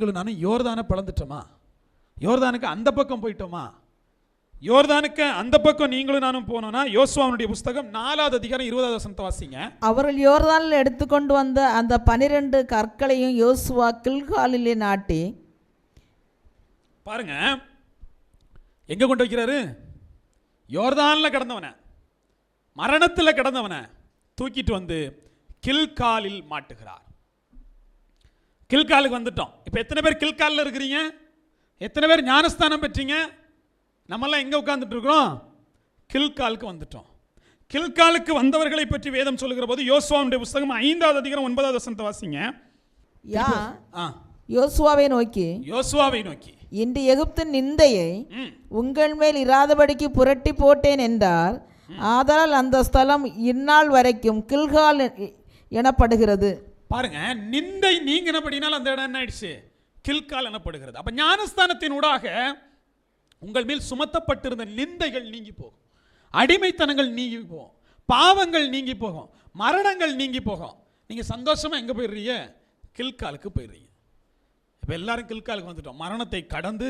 நீங்களும் நானும் யோர்தானை பிளந்துட்டோமா? யோர்தானுக்கு அந்த பக்கம் போயிட்டோமா? யோர்தானுக்கு அந்த பக்கம் நீங்களும் நானும் போனோம்னா யோசுவாவுடைய புஸ்தகம் நாலாவது அதிகாரம் இருபதாவது வசனத்தை வாசிங்க. அவர்கள் யோர்தானில் எடுத்துக்கொண்டு வந்த அந்த பனிரெண்டு கற்களையும் யோசுவா கில்காலிலே நாட்டி பாருங்க. எங்க கொண்டு வைக்கிறாரு? யோர்தான்ல கிடந்தவனை. மரணத்தில் கிடந்தவனை. தூக்கிட்டு வந்து கில்காலில் மாட்டுகிறார். கில்காலுக்கு வந்துட்டோம். இப்போ எத்தனை பேர் கில்காலில் இருக்கிறீங்க? எத்தனை பேர் ஞானஸ்தானம் பெற்றீங்க? நம்மெல்லாம் எங்கே உட்கார்ந்துட்டு இருக்கிறோம்? கில்காலுக்கு வந்துட்டோம். கில்காலுக்கு வந்தவர்களை பற்றி வேதம் சொல்லுகிற போது யோசுவாவுடைய புஸ்தகம் ஐந்தாவது அதிகாரம் ஒன்பதாவது வசனத்தை வாசிங்க. யா ஆ. யோசுவாவை நோக்கி யோசுவாவை நோக்கி. இன்று எகிப்தின் நிந்தையை உங்கள் மேல் இராதபடிக்கு புரட்டி போட்டேன் என்றார். ஆதலால் அந்த ஸ்தலம் இந்நாள் வரைக்கும் கில்கால் எனப்படுகிறது. பாருங்க நிந்தை நீங்கினபடினால் அந்த இடம் என்ன ஆயிடுச்சு கில்கால் எனப்படுகிறது. அப்போ ஞானஸ்தானத்தின் ஊடாக உங்கள் மேல் சுமத்தப்பட்டிருந்த நிந்தைகள் நீங்கி போகும். அடிமைத்தனங்கள் நீங்கி போகும். பாவங்கள் நீங்கி போகும். மரணங்கள் நீங்கி போகும். நீங்கள் சந்தோஷமாக எங்கே போயிடுறீங்க? கில்காலுக்கு போயிடுறீங்க. இப்போ எல்லாரும் கில்காலுக்கு வந்துட்டோம். மரணத்தை கடந்து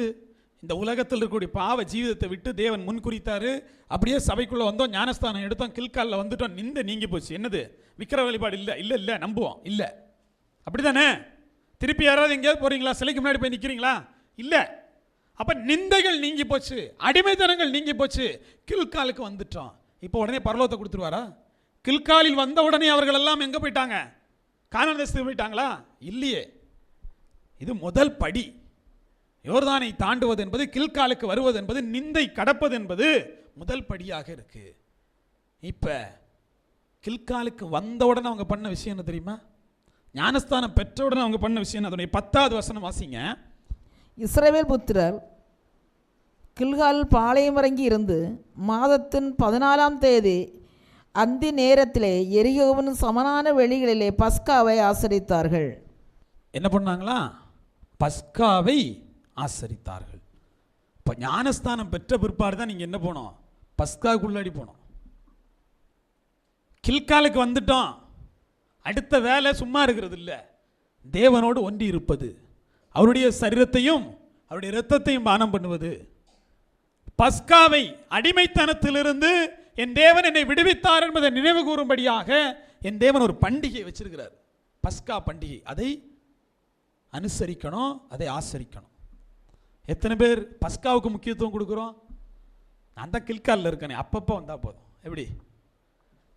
இந்த உலகத்தில் இருக்கக்கூடிய பாவ ஜீவிதத்தை விட்டு தேவன் முன்குறித்தாரு அப்படியே சபைக்குள்ளே வந்தோம் ஞானஸ்தானம் எடுத்தோம் கில்காலில் வந்துட்டோம் நிந்த நீங்கி போச்சு. என்னது? விக்கிர வழிபாடு இல்லை இல்லை இல்லை நம்புவோம் இல்லை. அப்படி தானே திருப்பி யாராவது எங்கேயாவது போகிறீங்களா சிலைக்கு முன்னாடி போய் நிற்கிறீங்களா இல்லை. அப்போ நிந்தைகள் நீங்கி போச்சு அடிமைத்தனங்கள் நீங்கி போச்சு. கில்காலுக்கு வந்துட்டோம். இப்போ உடனே பரலோகத்தை கொடுத்துருவாரா? கில்காலில் வந்த உடனே அவர்கள் எல்லாம் எங்கே போயிட்டாங்க? கானான் போயிட்டாங்களா? இல்லையே. இது முதல் படி. யோர்தானை தாண்டுவது என்பது கில்காலுக்கு வருவது என்பது நிந்தை கடப்பது என்பது முதல் படியாக இருக்கு. இப்ப கில்காலுக்கு வந்த உடனே அவங்க பண்ண விஷயம் என்ன தெரியுமா? ஞானஸ்தானம் பெற்ற உடனே அவங்க பண்ண விஷயம்? அதனுடைய பத்தாவது வசனம் வாசிங்க. இஸ்ரவேல் புத்திரர் கில்கால் பாளையம் இறங்கி இருந்து மாதத்தின் பதினாலாம் தேதி அந்தி நேரத்திலே எரியோவின் சமனான வெளிகளிலே பஸ்காவை ஆசரித்தார்கள். என்ன பண்ணாங்களா? பஸ்காவை ஆசரித்தார்கள். இப்போ ஞானஸ்தானம் பெற்ற பிற்பாடு தான் நீங்கள் என்ன போனோம்? பஸ்காவுக்குள்ளாடி போனோம். கில்காலுக்கு வந்துட்டோம். அடுத்த வேலை சும்மா இருக்கிறது இல்லை. தேவனோடு ஒன்றி இருப்பது. அவருடைய சரீரத்தையும் அவருடைய இரத்தத்தையும் பானம் பண்ணுவது. பஸ்காவை அடிமைத்தனத்திலிருந்து என் தேவன் என்னை விடுவித்தார் என்பதை நினைவு கூறும்படியாக என் தேவன் ஒரு பண்டிகை வச்சிருக்கிறார். பஸ்கா பண்டிகை. அதை அனுசரிக்கணும் அதை ஆசரிக்கணும். எத்தனை பேர் பஸ்காவுக்கு முக்கியத்துவம் கொடுக்குறோம்? நான் தான் கில்காலில் இருக்கேனே அப்பப்போ வந்தால் போதும். எப்படி?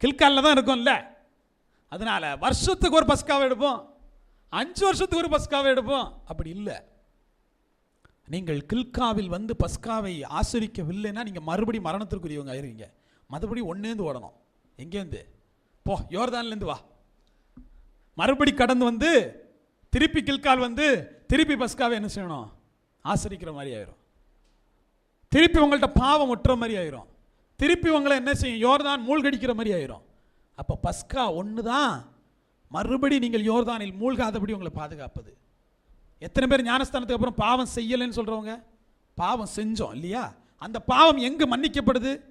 கில்காலில் தான் இருக்கும்ல. அதனால் வருஷத்துக்கு ஒரு பஸ்காவை எடுப்போம். அஞ்சு வருஷத்துக்கு ஒரு பஸ்காவை எடுப்போம். அப்படி இல்லை. நீங்கள் கில்காவில் வந்து பஸ்காவை ஆசிரிக்கவில்லைன்னா நீங்கள் மறுபடி மரணத்திற்குரியவங்க ஆயிருவீங்க. மறுபடி ஒன்னேந்து ஓடணும். எங்கேருந்து போ யோர்தான்லேருந்து வா. மறுபடி கடந்து வந்து திருப்பி கில்கால் வந்து திருப்பி பஸ்காவை என்ன செய்யணும்? ஆசரிக்கிற மாதிரி ஆயிரும். திருப்பி உங்கள்கிட்ட பாவம் ஒட்டுற மாதிரி ஆயிரும். திருப்பி உங்களை என்ன செய்யும்? யோர்தான் மூழ்கடிக்கிற மாதிரி ஆயிரும். அப்போ பஸ்கா ஒன்று தான் மறுபடி நீங்கள் யோர்தானில் மூழ்காதபடி உங்களை பாதுகாப்பது. எத்தனை பேர் ஞானஸ்தானத்துக்கு அப்புறம் பாவம் செய்யலைன்னு சொல்கிறவங்க பாவம் செஞ்சோம் இல்லையா? அந்த பாவம் எங்கே மன்னிக்கப்படுது?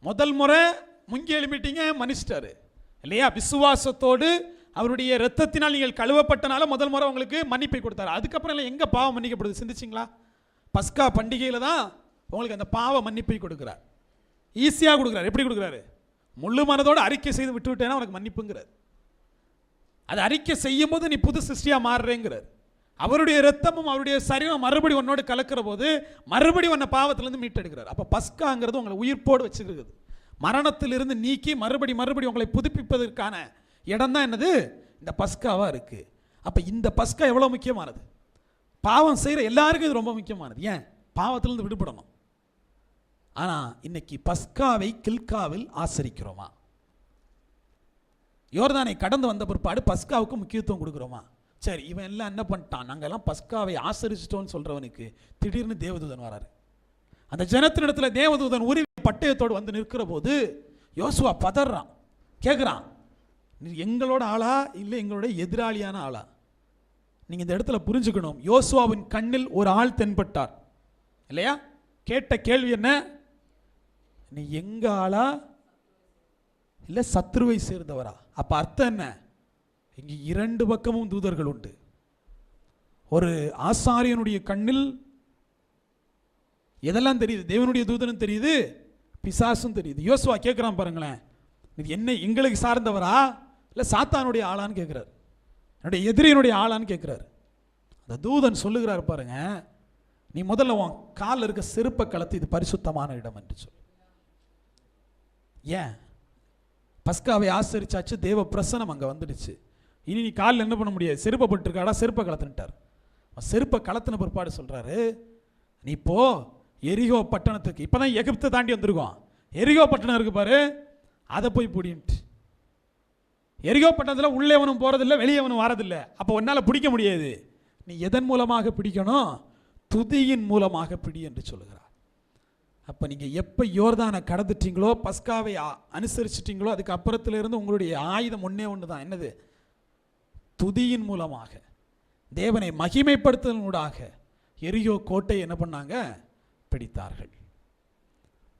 முதல் முறை முங்கி எழுப்பிட்டீங்க மன்னிச்சிட்டாரு. இல்லையா? விசுவாசத்தோடு அவருடைய ரத்தத்தினால் நீங்கள் கழுவப்பட்டனால முதல் முறை உங்களுக்கு மன்னிப்பை கொடுத்தாரு. அதுக்கப்புறம் இல்லை எங்கே பாவம் மன்னிக்கப்படுது? சிந்திச்சிங்களா? பஸ்கா பண்டிகையில் தான் உங்களுக்கு அந்த பாவ மன்னிப்பை கொடுக்குறார். ஈஸியாக கொடுக்குறாரு. எப்படி கொடுக்குறாரு? முழு மனதோடு அறிக்கை செய்து விட்டு விட்டேன்னா உனக்கு மன்னிப்புங்கிறார். அது அறிக்கை செய்யும் போது நீ புது சிருஷ்டியாக மாறுறேங்கிறார். அவருடைய ரத்தமும் அவருடைய சரீரம் மறுபடி உன்னோடு கலக்கிற போது மறுபடி உன்னை பாவத்திலேருந்து மீட்டெடுக்கிறார். அப்போ பஸ்காங்கிறது உங்களை உயிர்ப்போடு வச்சுருக்குது மரணத்திலிருந்து நீக்கி மறுபடி மறுபடி உங்களை புதுப்பிப்பதற்கான இடம் தான் என்னது? இந்த பஸ்காவாக இருக்குது அப்போ இந்த பஸ்கா எவ்வளோ முக்கியமானது? பாவம் செய்கிற எல்லாருக்கும் இது ரொம்ப முக்கியமானது. ஏன்? பாவத்திலேருந்து விடுபடணும். ஆனால் இன்னைக்கு பஸ்காவை கில்காவில் ஆசரிக்கிறோமா? யோர்தானை கடந்து வந்த பிற்பாடு பஸ்காவுக்கு முக்கியத்துவம் கொடுக்குறோமா? சரி இவன் எல்லாம் என்ன பண்ணிட்டான்? நாங்கள் எல்லாம் பஸ்காவை ஆசரிச்சிட்டோம்னு சொல்கிறவனுக்கு திடீர்னு தேவதூதன் வராரு. அந்த ஜனத்தினிடத்தில் தேவதூதன் உரிமை பட்டயத்தோடு வந்து நிற்கிற போது யோசுவா பதறான். கேட்குறான் எங்களோட ஆளா இல்லை எங்களோட எதிராளியான ஆளா? நீங்கள் இந்த இடத்துல புரிஞ்சுக்கணும். யோசுவாவின் கண்ணில் ஒரு ஆள் தென்பட்டார். இல்லையா? கேட்ட கேள்வி என்ன? நீ எங்க ஆளா? இல்லை சத்ருவை சேர்ந்தவரா? அப்போ அர்த்தம் என்ன? இங்கே இரண்டு பக்கமும் தூதர்கள் உண்டு. ஒரு ஆசாரியனுடைய கண்ணில் எதெல்லாம் தெரியுது? தேவனுடைய தூதனும் தெரியுது பிசாசும் தெரியுது. யோசுவா கேட்குறான் பாருங்களேன். இது என்ன எங்களுக்கு சார்ந்தவரா? இல்லை சாத்தானுடைய ஆளான்னு கேட்குறாரு என்னுடைய எதிரியினுடைய ஆளான்னு கேட்குறாரு அந்த தூதன் சொல்லுகிறார் பாருங்க நீ முதல்ல உன் காலில் இருக்க செருப்பை கலத்து இது பரிசுத்தமான இடம் என்று சொல்லு. ஏன்? பஸ்காவை ஆசரிச்சாச்சு தேவ பிரசனம் அங்கே வந்துடுச்சு. இனி நீ காலில் என்ன பண்ண முடியாது? செருப்பை போட்டுருக்காடா செருப்பை கலத்துன்ட்டார். செருப்பை கலத்தின பிற்பாடு சொல்கிறாரு நீ போ எரிகோ பட்டணத்துக்கு. இப்போ தான் எகிப்தை தாண்டி வந்திருக்கோம். எரிகோ பட்டணம் இருக்கு பாரு அதை போய் பிடின்ட்டு. எரிகோ பட்டணத்தில் உள்ளேவனும் போகிறதில்ல வெளியேவனும் வரதில்லை. அப்போ உன்னால் பிடிக்க முடியாது. நீ எதன் மூலமாக பிடிக்கணும்? துதியின் மூலமாக பிடி என்று சொல்லுகிறார். அப்போ நீங்கள் எப்போ யோர்தானை கடந்துட்டீங்களோ பஸ்காவை அனுசரிச்சிட்டிங்களோ அதுக்கு அப்புறத்துல இருந்து உங்களுடைய ஆயுதம் ஒன்றே ஒன்று தான் என்னது? துதியின் மூலமாக. தேவனை மகிமைப்படுத்துவதனூடாக எரியோ கோட்டை என்ன பண்ணாங்க? பிடித்தார்கள்.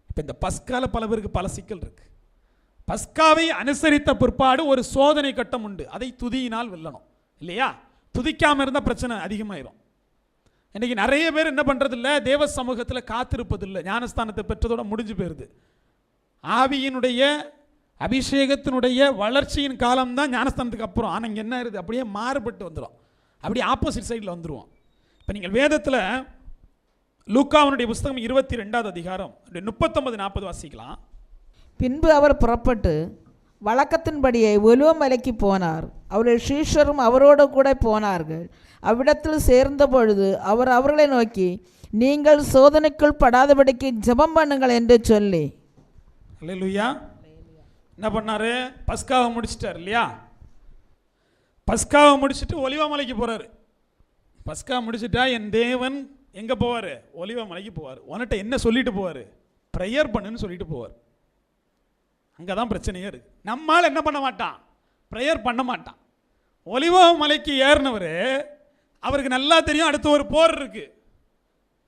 இப்போ இந்த பஸ்கால பல பேருக்கு பல சிக்கல் இருக்குது பஸ்காவை அனுசரித்த பிற்பாடு ஒரு சோதனை கட்டம் உண்டு. அதை துதியினால் வெல்லணும். இல்லையா? துதிக்காமல் இருந்தால் பிரச்சனை அதிகமாயிரும். இன்றைக்கி நிறைய பேர் என்ன பண்ணுறதில்ல தேவ சமூகத்தில் காத்திருப்பதில்லை. ஞானஸ்தானத்தை பெற்றதோட முடிஞ்சு போயிருது. ஆவியினுடைய அபிஷேகத்தினுடைய வளர்ச்சியின் காலம் தான் ஞானஸ்தானத்துக்கு அப்புறம். ஆனால் இங்கே என்ன இருக்குது அப்படியே மாறுபட்டு வந்துடும் அப்படியே ஆப்போசிட் சைடில் வந்துடுவோம் இப்போ நீங்கள் வேதத்தில் லூக்காவனுடைய புஸ்தகம் இருபத்தி ரெண்டாவது அதிகாரம் முப்பத்தொன்பது நாற்பது வாசிக்கலாம். பின்பு அவர் புறப்பட்டு வழக்கத்தின்படியே ஒலுவமலைக்கு போனார். அவருடைய சீஷரும் அவரோடு கூட போனார்கள். அவ்விடத்தில் சேர்ந்த பொழுது அவர் அவர்களை நோக்கி நீங்கள் சோதனைக்குள் படாதபடிக்கு ஜெபம் பண்ணுங்கள் என்று சொல்லி. அல்லேலூயா என்ன பண்ணாரு? பஸ்காவை முடிச்சிட்டார் இல்லையா? பஸ்காவை முடிச்சுட்டு ஒலிவா மலைக்கு பஸ்கா முடிச்சுட்டா என் தேவன் எங்கே போவார்? ஒலிவமலைக்கு போவார். உன்கிட்ட என்ன சொல்லிட்டு போவார்? ப்ரேயர் பண்ணுன்னு சொல்லிட்டு போவார். அங்கே தான் பிரச்சனையே இருக்கு. நம்மால் என்ன பண்ண மாட்டான்? ப்ரேயர் பண்ண மாட்டான். ஒலிவா மலைக்கு ஏறினவர் அவருக்கு நல்லா தெரியும் அடுத்து ஒரு போர் இருக்கு.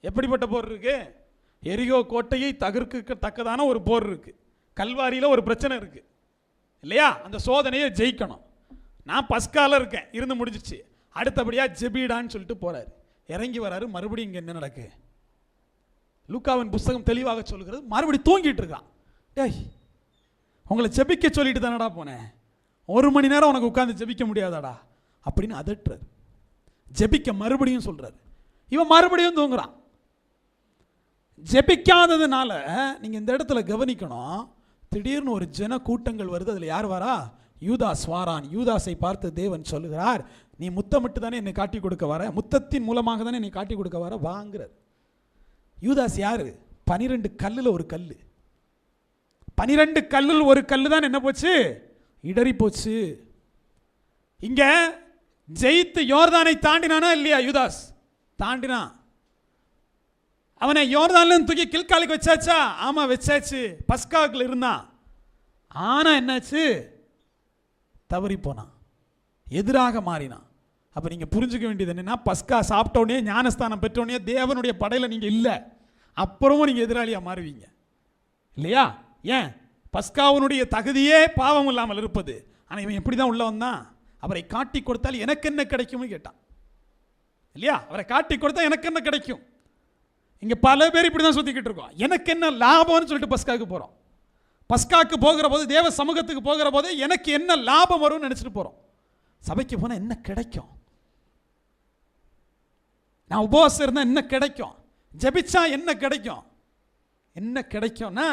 எப்படிப்பட்ட போர் இருக்கு? எரிகோ கோட்டையை தகர்க்க தக்கதான ஒரு போர் இருக்கு. கல்வாரியில் ஒரு பிரச்சனை இருக்கு. இல்லையா? அந்த சோதனையை ஜெயிக்கணும். நான் பஸ்கால இருக்கேன். இருந்து முடிஞ்சிச்சு. அடுத்தபடியாக ஜெபீடான்னு சொல்லிட்டு போறாரு. இறங்கி வராரு. மறுபடியும் இங்கே என்ன நடக்கு? லூக்காவின் புஸ்தகம் தெளிவாக சொல்கிறது மறுபடியும் தூங்கிட்டு இருக்கான். டேய் உங்களை ஜெபிக்க சொல்லிட்டு தானடா போனேன். ஒரு மணி நேரம் உனக்கு உட்காந்து ஜெபிக்க முடியாதாடா. அப்படின்னு அதட்டுறாரு. ஜெபிக்க மறுபடியும் சொல்கிறாரு இவன் மறுபடியும் தூங்குறான். ஜெபிக்காததுனால நீங்கள் இந்த இடத்துல கவனிக்கணும். திடீர்னு ஒரு ஜன கூட்டங்கள் வருது. அதில் யார் வரா? யூதாஸ் வாரான். யூதாஸை பார்த்து தேவன் சொல்லுகிறார் நீ முத்தமிட்டு தானே என்னை காட்டி கொடுக்க வர? முத்தத்தின் மூலமாக தானே என்னை காட்டி கொடுக்க வர? வாங்குறார். யூதாஸ் யார்? பனிரெண்டு கல்லில் ஒரு கல் பனிரெண்டு கல்லில் ஒரு கல்லு தான் என்ன போச்சு? இடறி போச்சு. இங்க ஜெயித்து யோர்தானை தாண்டினானா இல்லையா யூதாஸ்? தாண்டினான். அவனை யோர்தான் தூக்கி கில்காலுக்கு வச்சாச்சா? ஆமா வச்சாச்சு. பஸ்காக்கில் இருந்தான். ஆனா என்னாச்சு? தவறி போனான். எதிராக மாறினான். அப்ப நீங்க புரிஞ்சுக்க வேண்டியது என்னன்னா பஸ்கா சாப்பிட்டோடனே ஞானஸ்தானம் பெற்ற தேவனுடைய படையில நீங்க இல்லை. அப்புறமும் நீங்க எதிராளியா மாறுவீங்க. இல்லையா? ஏன்? பஸ்காவனுடைய தகுதியே பாவம் இல்லாமல் இருப்பது. ஆனால் இவன் எப்படி தான் உள்ளே வந்தான்? அவரை காட்டி கொடுத்தால் எனக்கு என்ன கிடைக்கும்னு கேட்டான். இல்லையா? அவரை காட்டி கொடுத்தா எனக்கு என்ன கிடைக்கும்? இங்கே பல பேர் இப்படி தான் சுத்திக்கிட்டு இருக்கோம். எனக்கு என்ன லாபம்னு சொல்லிட்டு பஸ்காவுக்கு போகிறோம் பஸ்காவுக்கு போகிற போது தேவ சமூகத்துக்கு போகிற போது எனக்கு என்ன லாபம் வரும்னு நினச்சிட்டு போகிறோம் சபைக்கு போனால் என்ன கிடைக்கும்? நான் உபவாசம் இருந்தால் என்ன கிடைக்கும்? ஜபிச்சா என்ன கிடைக்கும்? என்ன கிடைக்கும்னா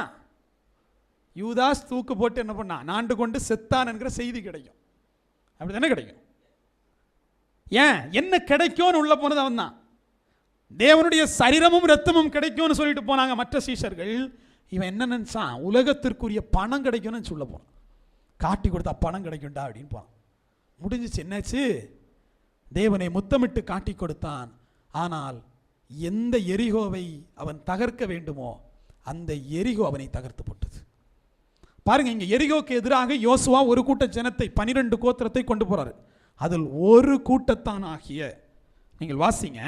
யூதாஸ் தூக்கு போட்டு என்ன பண்ணான் நாண்டு கொண்டு செத்தான் என்கிற செய்தி கிடைக்கும். அப்படி தானே கிடைக்கும்? ஏன்? என்ன கிடைக்கும்னு உள்ள போனது அவன் தான் தேவனுடைய சரீரமும் ரத்தமும் கிடைக்கும்னு சொல்லிட்டு போனாங்க மற்ற சீஷர்கள். இவன் என்ன நினச்சான்? உலகத்திற்குரிய பணம் கிடைக்கும்னு சொல்ல போனான் காட்டி கொடுத்தா பணம் கிடைக்கும்டா அப்படின்னு போனான் முடிஞ்சிச்சு. என்னாச்சு? தேவனை முத்தமிட்டு காட்டி கொடுத்தான். ஆனால் எந்த எரிகோவை அவன் தகர்க்க வேண்டுமோ அந்த எரிகோ அவனை தகர்த்து போட்டது. பாருங்க இங்க எரிகோக்கு எதிராக யோசுவா ஒரு கூட்ட ஜனத்தை பனிரெண்டு கோத்திரத்தை கொண்டு போறாரு. அதில் ஒரு கூட்டத்தான் ஆகிய நீங்கள் வாசிங்க.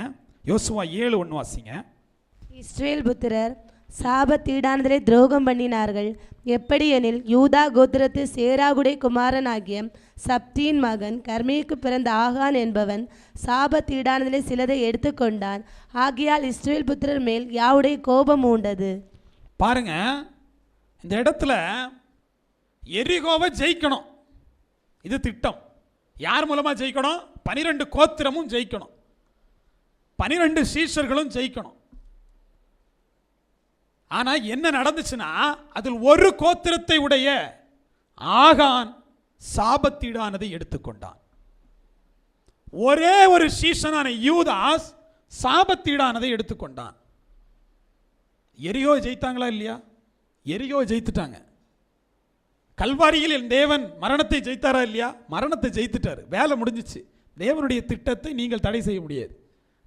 யோசுவா ஏழு ஒன்று வாசிங்க. இஸ்ரேல் புத்திரர் சாபத்தீடானதிலே துரோகம் பண்ணினார்கள். எப்படியெனில் யூதா கோத்திரத்து சேராகுடைய குமாரனாகிய சப்தியின் மகன் கர்மிக்கு பிறந்த ஆகான் என்பவன் சாபத்தீடானதிலே சிலதை எடுத்துக்கொண்டான் ஆகையால் இஸ்ரவேல் புத்திரர் மேல் யாவுடைய கோபம் உண்டது பாருங்க இந்த இடத்துல எரிகோவை ஜெயிக்கணும். இது திட்டம். யார் மூலமாக ஜெயிக்கணும்? பனிரெண்டு கோத்திரமும் ஜெயிக்கணும். பனிரெண்டு சீஷர்களும் ஜெயிக்கணும். ஆனால் என்ன நடந்துச்சுன்னா அதில் ஒரு கோத்திரத்தை உடைய ஆகான் சாபத்தீடானதை எடுத்துக்கொண்டான். ஒரே ஒரு சீஷனான யூதாஸ் சாபத்தீடானதை எடுத்துக்கொண்டான். எரியோ ஜெயித்தாங்களா இல்லையா? எரியோ ஜெயித்துட்டாங்க. கல்வாரியில் தேவன் மரணத்தை ஜெயித்தாரா இல்லையா? மரணத்தை ஜெயித்துட்டாரு. வேலை முடிஞ்சிச்சு. தேவனுடைய திட்டத்தை நீங்கள் தடை செய்ய முடியாது.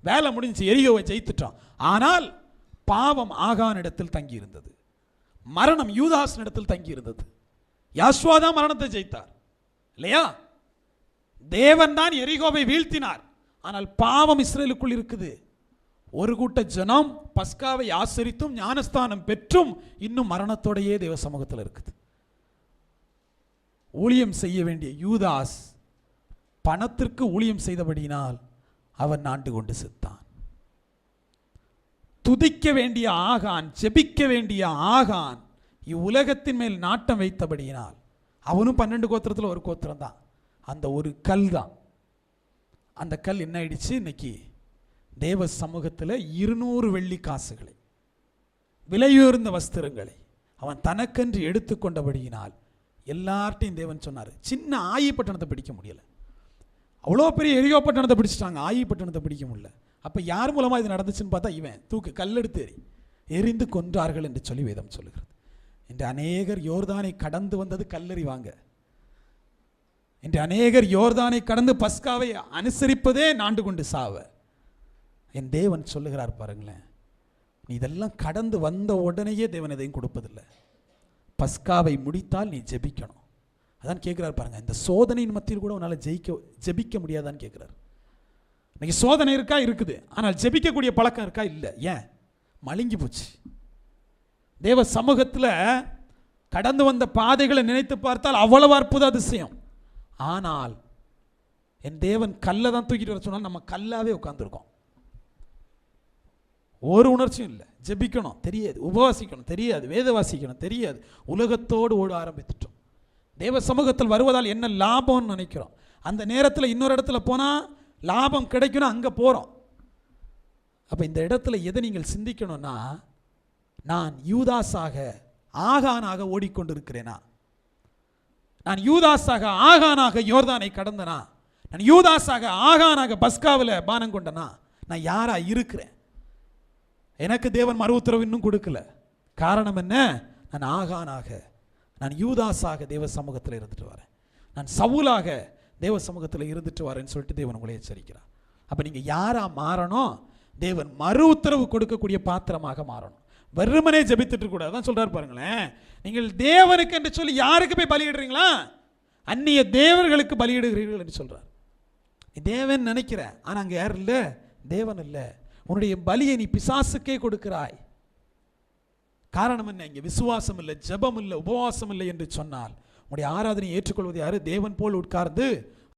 வேலை முடிஞ்சு எரியோவை ஜெயித்துட்டான். ஆனால் பாவம் ஆகான் இடத்தில் தங்கியிருந்தது. மரணம் யூதாஸ் இடத்தில் தங்கியிருந்தது. யாஸ்வா தான் மரணத்தை ஜெயித்தார். இல்லையா? தேவன் தான் எரிகோவை வீழ்த்தினார். ஆனால் பாவம் இஸ்ரேலுக்குள் இருக்குது. ஒரு கூட்ட ஜனம் பஸ்காவை ஆசரித்தும் ஞானஸ்தானம் பெற்றும் இன்னும் மரணத்தோடையே தேவ சமூகத்தில் இருக்குது. ஊழியம் செய்ய வேண்டிய யூதாஸ் பணத்திற்கு ஊழியம் செய்தபடியினால் அவன் நாண்டு கொண்டு செத்தான். துதிக்க வேண்டிய ஆகான் ஜெபிக்க வேண்டிய ஆகான் இவ்வுலகத்தின் மேல் நாட்டம் வைத்தபடியினால் அவனும் பன்னெண்டு கோத்திரத்தில் ஒரு கோத்திரம் தான் அந்த ஒரு கல் தான். அந்த கல் என்ன ஆயிடுச்சு? இன்னைக்கு தேவ சமூகத்தில் இருநூறு வெள்ளி காசுகளை விலையுயர்ந்த வஸ்திரங்களை அவன் தனக்கென்று எடுத்துக்கொண்டபடியினால் எல்லார்ட்டையும் தேவன் சொன்னார். சின்ன ஆயி பட்டணத்தை பிடிக்க முடியல. அவ்வளோ பெரிய எரியோ பட்டணத்தை பிடிச்சிட்டாங்க. ஆயி பட்டணத்தை பிடிக்க முடியல. அப்போ யார் மூலமாக இது நடந்துச்சுன்னு பார்த்தா இவன் தூக்கு கல்லெடுத்து எறி. எரிந்து கொன்றார்கள் என்று சொல்லி வேதம் சொல்லுகிறது. இன்று அநேகர் யோர்தானை கடந்து வந்தது கல்லெறிவாங்க இன்று அநேகர் யோர்தானை கடந்து பஸ்காவை அனுசரிப்பதே நாண்டு கொண்டு சாவ. என் தேவன் சொல்லுகிறார் பாருங்களேன். நீ இதெல்லாம் கடந்து வந்த உடனேயே தேவன் எதையும் கொடுப்பதில்லை. பஸ்காவை முடித்தால் நீ ஜெபிக்கணும். அதான் கேட்குறாரு பாருங்கள் இந்த சோதனையின் மத்தியில் கூட உன்னால் ஜெயிக்க ஜெபிக்க முடியாதான்னு கேட்குறாரு இன்றைக்கி சோதனை இருக்கா? இருக்குது. ஆனால் ஜெபிக்கக்கூடிய பழக்கம் இருக்கா? இல்லை. ஏன்? மழுங்கி போச்சு. தேவ சமூகத்தில் கடந்து வந்த பாதைகளை நினைத்து பார்த்தால் அவ்வளவு அற்புத அதிசயம். ஆனால் என் தேவன் கல்லை தான் தூக்கிட்டு வர சொன்னால் நம்ம கல்லாவே உட்காந்துருக்கோம் ஒரு உணர்ச்சியும் இல்லை. ஜெபிக்கணும். தெரியாது. உபவாசிக்கணும். தெரியாது. வேத வாசிக்கணும் தெரியாது. உலகத்தோடு ஓட ஆரம்பித்துட்டோம். தேவ சமூகத்தில் வருவதால் என்ன லாபம்னு நினைக்கிறோம். அந்த நேரத்தில் இன்னொரு இடத்துல போனால் லாபம் கிடைக்கணும் அங்கே போகிறோம் அப்போ இந்த இடத்துல எதை நீங்கள் சிந்திக்கணும்னா நான் யூதாஸாக ஆகானாக ஓடிக்கொண்டிருக்கிறேனா? நான் யூதாஸாக ஆகானாக யோர்தானை கடந்தனா? நான் யூதாஸாக ஆகானாக பஸ்காவில் பானம் கொண்டனா? நான் யாராக இருக்கிறேன்? எனக்கு தேவன் மறு உத்தரவு இன்னும் கொடுக்கல. காரணம் என்ன? நான் ஆகானாக நான் யூதாஸாக தேவ சமூகத்தில் இருந்துட்டு வரேன். நான் சவுலாக தேவ சமூகத்தில் இருந்துட்டு வரேன்னு சொல்லிட்டு தேவன் உங்களை எச்சரிக்கிறார். அப்போ நீங்கள் யாராக மாறணும் தேவன் மறு உத்தரவு கொடுக்கக்கூடிய பாத்திரமாக மாறணும். வெறுமனே ஜெபித்துட்டு கூட தான் சொல்கிறார் பாருங்களேன். நீங்கள் தேவனுக்கு என்று சொல்லி யாருக்கு போய் பலியிடுறீங்களா? அந்நிய தேவர்களுக்கு பலியிடுகிறீர்கள் என்று சொல்கிறார் தேவன் நினைக்கிற ஆனால் அங்கே யார் இல்லை. தேவன் இல்லை. உன்னுடைய பலியை நீ பிசாசுக்கே கொடுக்கிறாய். காரணம் என்ன? இங்கே விசுவாசம் இல்லை ஜபம் இல்லை உபவாசம் இல்லை என்று சொன்னால் உன்னுடைய ஆராதனையை ஏற்றுக்கொள்வது யாரு? தேவன் போல் உட்கார்ந்து